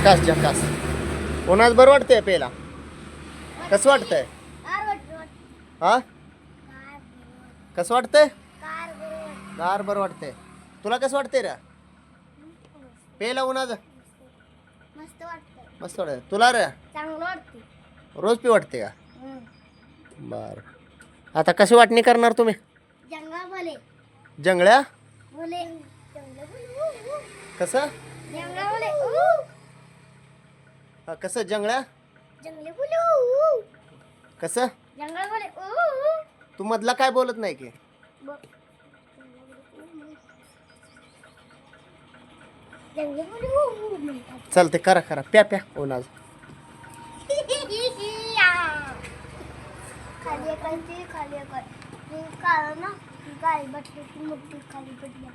झकास झकास. कोणाच बरं वाटतंय पेला कसं वाटतंय? हा? कसं वाटतंय? गार बरं. वाटतंय. तुला कसं वाटतंय रे? पेला उन्हाचं? मस्त वाटतं तुला रे? रोज पी वाटते का? बर. आता कशी वाटणी करणार तुम्ही? जंगळ्या कसं. हा, कसं जंगळ्या जंगले. कसं? जंगल ऊ. तू मधला काय बोलत नाही की? ब- जंगले भले ऊ. म्हणतात. चालते करा करा. प्या प्या उन्हाच खाली खाली एकांची काळ ना गाय बसली की मोठी खाली पडली